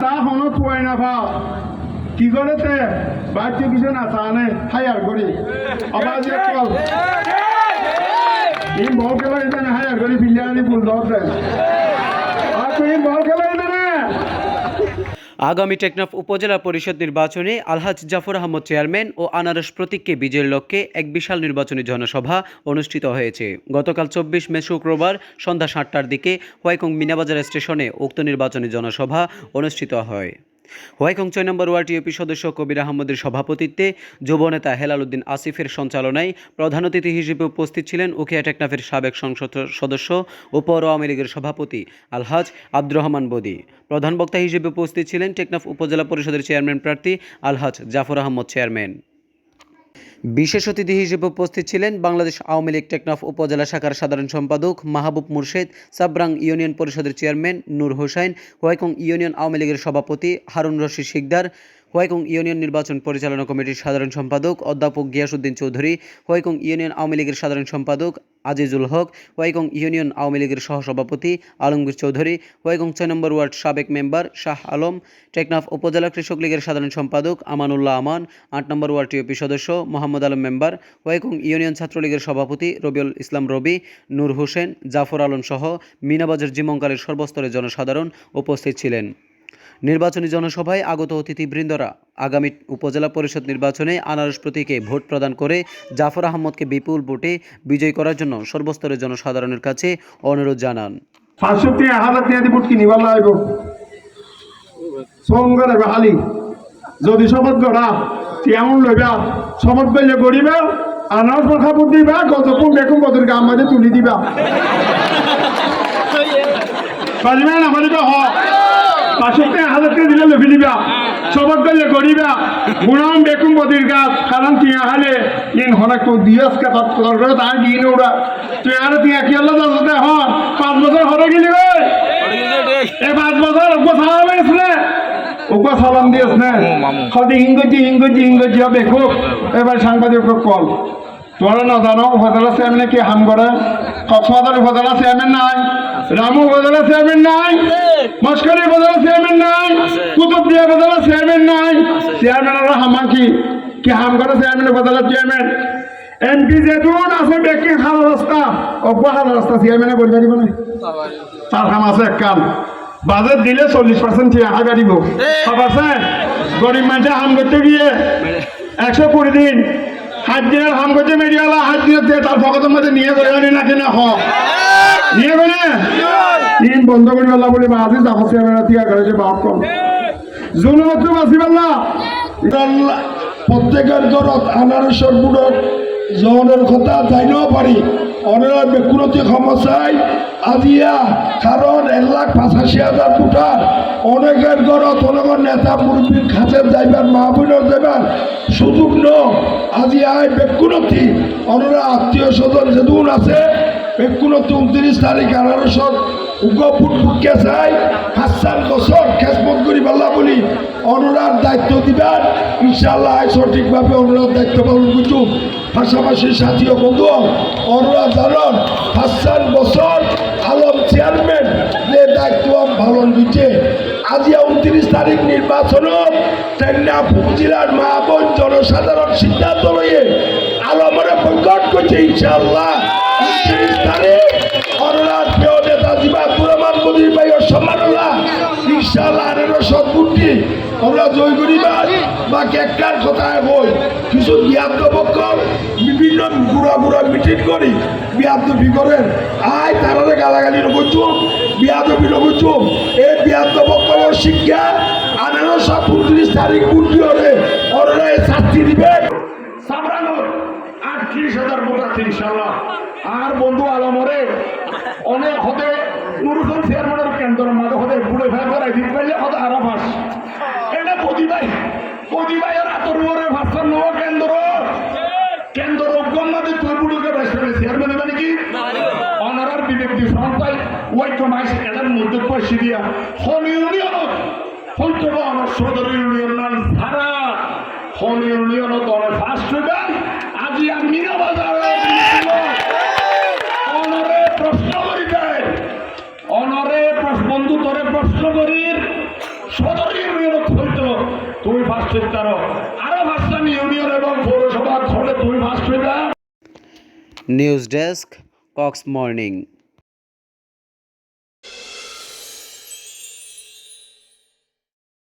তা হনো পোৱাই নাপাওঁ কি করে তে? বাচ্চা কিছু নাচানে হায়াৰ কৰি যে কল। এই বল খেলা এটা না হায়ার বিলিয়ানি ফুল দরতে আর তুই বল খেলা এটা না আগামী টেকনাফ উপজেলা পরিষদ নির্বাচনে আলহাজ জাফর আহমদ চেয়ারম্যান ও আনারস প্রতীককে বিজয়ের লক্ষ্যে এক বিশাল নির্বাচনী জনসভা অনুষ্ঠিত হয়েছে। গতকাল চব্বিশ মে শুক্রবার সন্ধ্যা সাতটার দিকে হোয়াইকং মিনাবাজার স্টেশনে উক্ত নির্বাচনী জনসভা অনুষ্ঠিত হয়। হোয়াইকং ছয় নম্বর ওয়ার্ড ইউপি সদস্য কবির আহমদের সভাপতিত্বে যুবনেতা হেলাল উদ্দিন আসিফের সঞ্চালনায় প্রধান অতিথি হিসেবে উপস্থিত ছিলেন উখিয়া টেকনাফের সাবেক সংসদ সদস্য ও পৌর আওয়ামী লীগের সভাপতি আলহাজ আব্দুর রহমান বদি। প্রধান বক্তা হিসেবে উপস্থিত ছিলেন টেকনাফ উপজেলা পরিষদের চেয়ারম্যান প্রার্থী আলহাজ জাফর আহমদ, চেয়ারম্যান। বিশেষ অতিথি হিসেবে উপস্থিত ছিলেন বাংলাদেশ আওয়ামী লীগ টেকনাফ উপজেলা শাখার সাধারণ সম্পাদক মাহবুব মুর্শেদ, সাবরাং ইউনিয়ন পরিষদের চেয়ারম্যান নূর হোসাইন, হোয়াইকং ইউনিয়ন আওয়ামী লীগের সভাপতি হারুন রশিদ শিকদার হোয়াইকং ইউনিয়ন নির্বাচন পরিচালনা কমিটির সাধারণ সম্পাদক অধ্যাপক গিয়াসুদ্দিন চৌধুরী, হোয়াইকং ইউনিয়ন আওয়ামী লীগের সাধারণ সম্পাদক আজিজুল হক, হোয়াইকং ইউনিয়ন আওয়ামী লীগের সহসভাপতি আলমগীর চৌধুরী, হোয়াইকং ছয় নম্বর ওয়ার্ড সাবেক মেম্বার শাহ আলম, টেকনাফ উপজেলা কৃষক লীগের সাধারণ সম্পাদক আমানুল্লাহ আমান, আট নম্বর ওয়ার্ড টিওপি সদস্য মোহাম্মদ আলম মেম্বার, হোয়াইকং ইউনিয়ন ছাত্রলীগের সভাপতি রবিউল ইসলাম রবি, নূর হোসেন, জাফর আলম সহ মিনাবাজার জিমঙ্কালের সর্বস্তরের জনসাধারণ উপস্থিত ছিলেন। নির্বাচনী জনসভায় আগত অতিথিবৃন্দরা আগামী উপজেলা পরিষদ নির্বাচনে আনারস প্রতীকে ভোট প্রদান করে জাফর আহমদকে বিপুল ভোটে বিজয় করার জন্য সর্বস্তরের জনসাধারণের কাছে অনুরোধ জানান। যদি শপথ গড়া তেমন লইবা শপথ করলে গড়িবা আনারস পরখা বুট দিবা কতক্ষণ দেখুন কত গাম মাঝে তুলি দিবা। না হ পাঁচশো টিয়া হাজার টিয়া দিলে লফি দিবা। শপথ করলে গড়িবা। গুণাম বেকুম বদির গাছ কারণ টিয়া হালে। ইন হনাক তো দিয়াস কা তার করে তার দিন ওরা তুই আর টিয়া কি আল্লাহ যাচ্ছে হন? পাঁচ বছর হরে গেলি রে এই পাঁচ বছর ওকে সালাম দিয়েছিলে ওকে সালাম দিয়েছিলে খালি ইংরেজি ইংরেজি ইংরেজি হবে খুব এবার সাংবাদিক কল। তোমরা না জানো উপজেলা চেয়ারম্যানে কি হাম করে কক্সবাজার উপজেলা চেয়ারম্যান নাই। রামু উপজেলা চেয়ারম্যান নাই মস্করি উপজেলা চেয়ারম্যান নাই কুতুবদিয়া উপজেলা চেয়ারম্যান নাই চেয়ারম্যানেরা হামা কি হাম করে চেয়ারম্যান উপজেলা চেয়ারম্যান এমপি যেতুন আছে ব্যক্তি হাল রাস্তা অব্য খাল রাস্তা চেয়ারম্যানে বলবে দিব না। তার কাম আছে এক কাম। বাজেট দিলে চল্লিশ পার্সেন্ট দিব সব আছে? গরিব মানুষে হাম করতে গিয়ে একশো কুড়ি দিন। সাত দিনের হাম করতে মেডিয়ালা সাত দিনের দিয়ে তার ভগতের মধ্যে নিয়ে গেলে আনি নাকি না হ। নিয়ে গেলে? দিন বন্ধ করি পেলা বলে আজি যাব চেয়ারম্যানে তিয়া করে যে বাপ কম। প্রত্যেকের ঘৰত আনাৰসৰ বুৰত জনৰ কথা জানিব পাৰি অনেক ব্যক্তিগত সমস্যাই আজিয়া, কারণ এক লাখ পঁচাশি হাজার ভোটার। অনেকের ঘৰত অনেকের নেতা মুরব্বীর কাছে যাইবার, মাহবুবের যাইবার সুযোগ ন। আজি ব্যক্তিগতি অনেরা আত্মীয় স্বজন যেদুন আছে ব্যক্তিগতি উনত্রিশ তারিখ আনারসত উগ ফুট ফুটকে চাই হাসান বছর খেসমত করি পাল্লা বলি অনুরার দায়িত্ব দিবেন ইনশাল্লাহ সঠিকভাবে অনুরার দায়িত্ব পালন করছু। পাশাপাশি সাথী ও বন্ধু অনুরা জানন, হাসান বছর আলম চেয়ারম্যান, যে দায়িত্ব পালন দিচ্ছে আজি উনত্রিশ তারিখ নির্বাচন তেনা উপজেলার মা বোন জনসাধারণ সিদ্ধান্ত লইয়ে আলমরে বৈকট করছে ইনশাল্লাহ আমরা জয় করিবার বা কেকার কথায় বই। কিছু বিয়াদ্রপক্ষ বিভিন্ন বুড়া বুড়া মিটিং করি বিয়াদ্রপি করেন আয় তারারে গালাগালি নকরছু বিয়াদ্রপি নকরছু এই বিয়াদ্রপক্ষর শিক্ষা আনেরো সব উনত্রিশ তারিখ বুদ্ধি হলে ওরা শাস্তি দিবে। সাবরানোর আটত্রিশ হাজার আর বন্ধু আলমরে, অনেক হতে নুরুজন চেয়ারম্যানের কেন্দ্রের মাঝে হতে বুড়ে ভাই করাই দিতে পারলে হতে আরও ভাস তুই বুড়োকে বেসবে চেয়ারম্যান মানে কি? অনারার বিবেক ওই কমাইছে এটার মধ্যে পয়সা দিয়া হন ইউনিয়নত হন্তব আমার সদর ইউনিয়ন ধারা হন ইউনিয়নত অনেক ফার্স্ট হইবেন। আজি আমি না বাজার অনরে প্রশ্ন অনরে প্রশ্ন- বন্ধু তোরে প্রশ্ন করি। সদর তুমি first news desk Cox morning